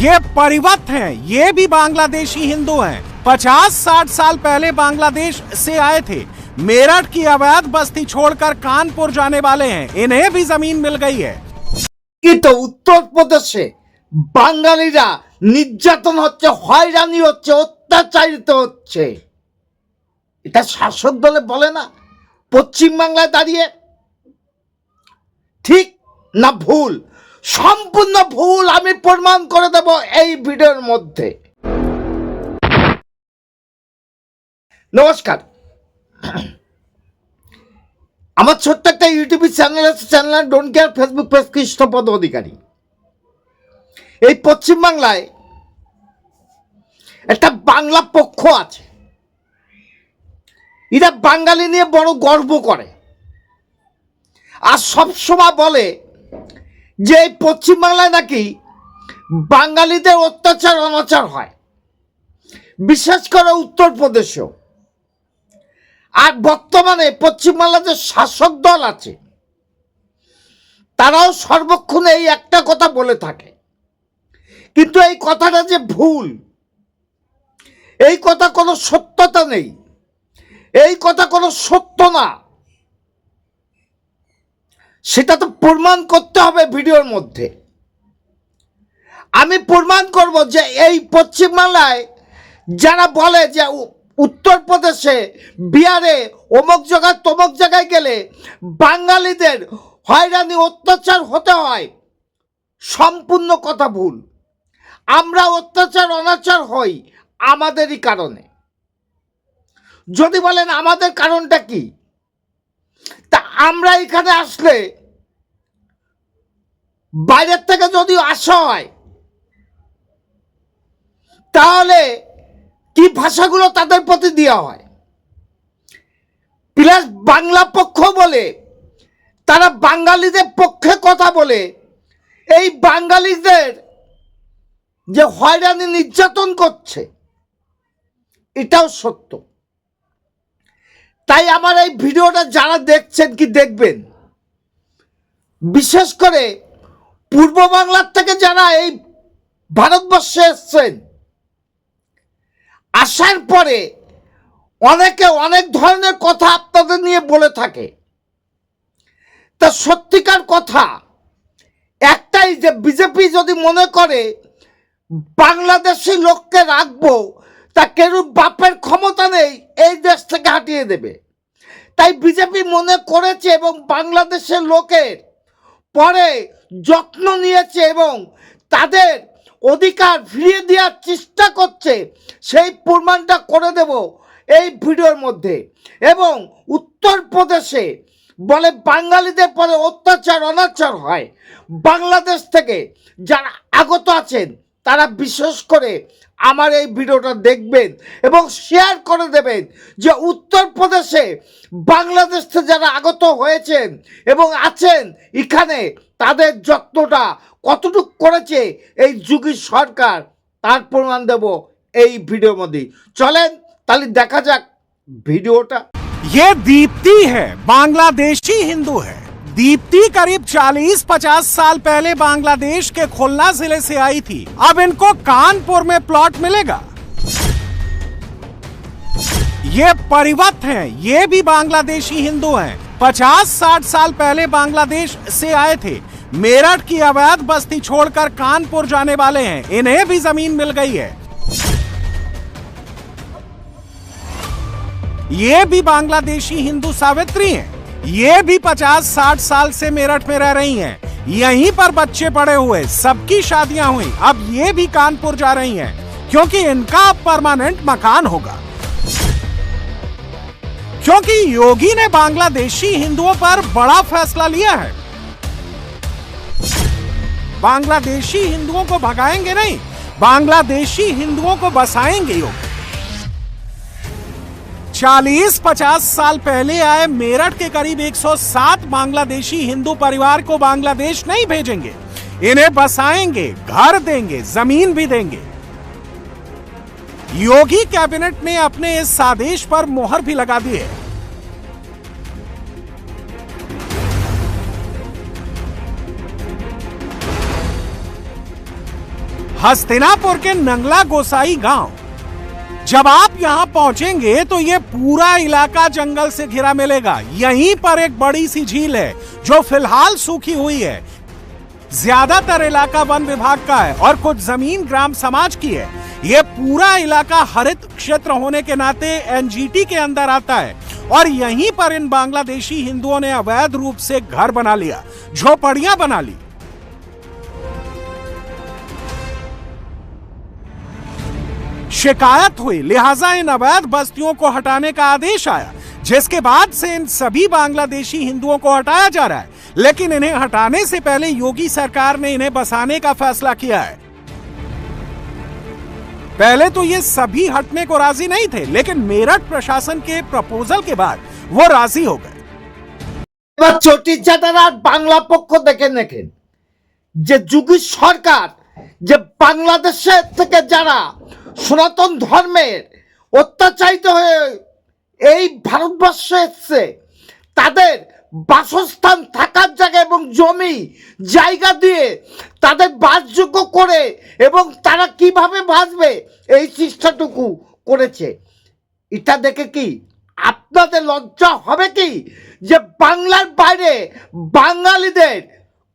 ये परिवत हैं ये भी बांग्लादेशी हिंदू हैं पचास साठ साल पहले बांग्लादेश से आए थे मेरठ की अवैध बस्ती छोड़कर कानपुर जाने वाले हैं इन्हें भी जमीन मिल गई है কিন্তু উত্তরপ্রদেশে বাঙালিরা নির্যাতন হচ্ছে হয়রানি হচ্ছে অত্যাচারিত হচ্ছে এটা শাসক দলে বলে না পশ্চিমবাংলায় দাঁড়িয়ে ঠিক না ভুল সম্পূর্ণ ভুল আমি প্রমাণ করে দেব এই ভিডিওর মধ্যে। নমস্কার। আমার ছোট্ট একটা ইউটিউব চ্যানেল আছে channel don't care Facebook page Krishnapada Adhikari. এই পশ্চিমবাংলায় একটা বাংলা পক্ষ আছে। এরা বাঙালি নিয়ে বড় গর্ব করে। আর সবসময় বলে যে পশ্চিমবাংলায় নাকি বাঙালিদের অত্যাচার, অনাচার হয়। বিশেষ করে উত্তরপ্রদেশেও। আর বর্তমানে পশ্চিমবাংলার যে শাসক দল আছে, তারাও সর্বক্ষণ এই একটা কথা বলে থাকে। কিন্তু এই কথাটা যে ভুল, এই কথা কোনো সত্যতা নেই। এই কথা কোনো সত্য না। সেটা তো প্রমাণ করতে হবে ভিডিওর মধ্যে। আমি প্রমাণ করব যে এই পশ্চিমবাংলায় যারা বলে যে উত্তরপ্রদেশে, বিহারে অমুক জায়গায় তমুক জায়গায় গেলে বাঙালিদের হয়রানি, অত্যাচার হতে হয়, সম্পূর্ণ কথা ভুল। আমরা অত্যাচার, অনাচার হই আমাদেরই কারণে। যদি বলেন আমাদের কারণটা কি? আমরা এখানে আসলে বাইরের থেকে যদি আসা হয়, তাহলে কি ভাষাগুলো তাদের প্রতি দেওয়া হয়? প্লাস বাংলা পক্ষ বলে, তারা বাঙালিদের পক্ষে কথা বলে। এই বাঙালিদের যে হয়রানি নির্যাতন করছে, এটাও সত্য। তাই আমার এই ভিডিওটা যারা দেখছেন কি দেখবেন, বিশেষ করে পূর্ব বাংলার থেকে যারা এই ভারতবর্ষে এসছেন, আসার পরে অনেকে অনেক ধরনের কথা আপনাদের নিয়ে বলে থাকে। তা সত্যিকার কথা, একটাই যে বিজেপি যদি মনে করে বাংলাদেশি লোককে রাখব তা কেউ বাপের ক্ষমতা নেই, এই দেশ থেকে হাঁটিয়ে দেবে। তাই বিজেপি মনে করেছে এবং বাংলাদেশের লোকের পরে যত্ন নিয়েছে এবং তাদের অধিকার ফিরিয়ে দেওয়ার চেষ্টা করছে, সেই প্রমাণটা করে দেব এই ভিডিওর মধ্যে। এবং উত্তরপ্রদেশে বলে বাঙালিদের পরে অত্যাচার, অনাচার হয়। বাংলাদেশ থেকে যারা আগত আছেন তারা বিশেষ করে আমার এই ভিডিওটা দেখবেন এবং শেয়ার করে দেবেন যে উত্তরপ্রদেশে বাংলাদেশ থেকে যারা আগত হয়েছেন এবং আছেন এখানে তাদের যত্নটা কতটুকু করেছে এই যুগী সরকার তার প্রমাণ দেব এই ভিডিওর মধ্যে চলেন তাহলে দেখা যাক ভিডিওটা ये दीप्ति है बांग्लादेशी हिंदू है दीप्ति करीब 40-50 साल पहले बांग्लादेश के खुलना ज़िले से आई थी। अब इनको कानपुर में प्लॉट मिलेगा। ये परिवत हैं, ये भी बांग्लादेशी हिंदू हैं। 50-60 साल पहले बांग्लादेश से आए थे। मेरठ की अवैध बस्ती छोड़कर कानपुर जाने वाले हैं। इन्हें भी ज़मीन मिल गई है। ये भी बांग्लादेशी हिंदू सावित्री हैं। ये भी 50-60 साल से मेरठ में रह रही हैं। यहीं पर बच्चे पड़े हुए, सबकी शादियाँ हुई। अब ये भी कानपुर जा रही हैं, क्योंकि इनका परमानेंट मकान होगा। क्योंकि योगी ने बांग्लादेशी हिंदुओं पर बड़ा फैसला लिया है। बांग्लादेशी हिंदुओं को भगाएँगे नहीं, बांग्लादेशी हिंदुओं को बसाएँगे योगी। चालीस पचास साल पहले आए मेरठ के करीब 107 बांग्लादेशी हिंदू परिवार को बांग्लादेश नहीं भेजेंगे। इन्हें बसाएँगे, घर देंगे, ज़मीन भी देंगे। योगी कैबिनेट ने अपने इस आदेश पर मोहर भी लगा दी है। हस्तिनापुर के नंगला गोसाई गाँव जब आप यहाँ पहुँचेंगे तो ये पूरा इलाका जंगल से घिरा मिलेगा। यहीं पर एक बड़ी सी झील है, जो फ़िलहाल सूखी हुई है। ज़्यादातर इलाका वन विभाग का है और कुछ ज़मीन ग्राम समाज की है। ये पूरा इलाका हरित क्षेत्र होने के नाते एनजीटी के अंदर आता है और यहीं पर इन बांग्लादेशी हिंदुओं ने अवैध रूप से घर बना लिया, झोपड़ियाँ बना ली। शिकायत हुई लिहाजा इन अवैध बस्तियों को हटाने का आदेश आया जिसके बाद से इन सभी बांग्लादेशी हिंदुओं को हटाया जा रहा है लेकिन इन्हें हटाने से पहले योगी सरकार ने इन्हें बसाने का फैसला किया है पहले तो ये सभी हटने को राजी नहीं थे लेकिन मेरठ प्रशासन के प्रपोजल के बाद वो राजी हो गए এবার চটিচাটারা আর বাংলা পক্ষ দেখে দেখেন যে যুগী সরকার যে বাংলাদেশের থেকে যারা সনাতন ধর্মের অত্যাচারিত হয়ে এই ভারতবর্ষে এসছে। তাদের বাসস্থান থাকার জায়গা এবং জমি জায়গা দিয়ে তাদের বাসযোগ্য করে এবং তারা কীভাবে বাঁচবে এই চেষ্টাটুকু করেছে। এটা দেখে কি আপনাদের লজ্জা হবে কি যে বাংলার বাইরে বাঙালিদের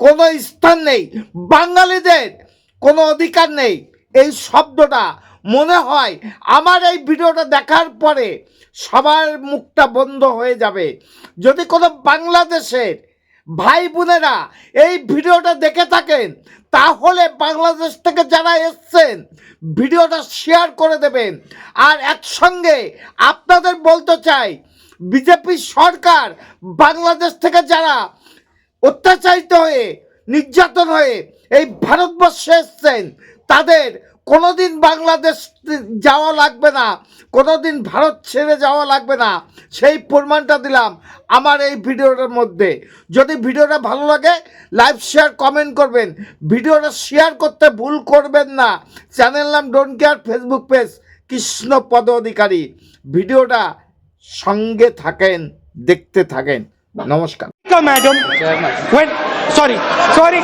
কোনো স্থান নেই, বাঙালিদের কোনো অধিকার নেই? এই শব্দটা মনে হয় আমার এই ভিডিওটা দেখার পরে সবার মুখটা বন্ধ হয়ে যাবে। যদি কোনো বাংলাদেশের ভাই বোনেরা এই ভিডিওটা দেখে থাকেন, তাহলে বাংলাদেশ থেকে যারা এসছেন, ভিডিওটা শেয়ার করে দেবেন। আর একসঙ্গে আপনাদের বলতে চাই, বিজেপি সরকার বাংলাদেশ থেকে যারা অত্যাচারিত হয়ে, নির্যাতন হয়ে এই ভারতবর্ষে এসছেন, তাদের কোনোদিন বাংলাদেশ যাওয়া লাগবে না কোনোদিন ভারত ছেড়ে যাওয়া লাগবে না সেই প্রমাণটা দিলাম আমার এই ভিডিওটার মধ্যে। যদি ভিডিওটা ভালো লাগে লাইভ শেয়ার কমেন্ট করবেন। ভিডিওটা শেয়ার করতে ভুল করবেন না। চ্যানেল নাম don't care Facebook page Krishnapada Adhikari. ভিডিওটা সঙ্গে থাকেন দেখতে থাকেন। নমস্কার. When sorry, sorry.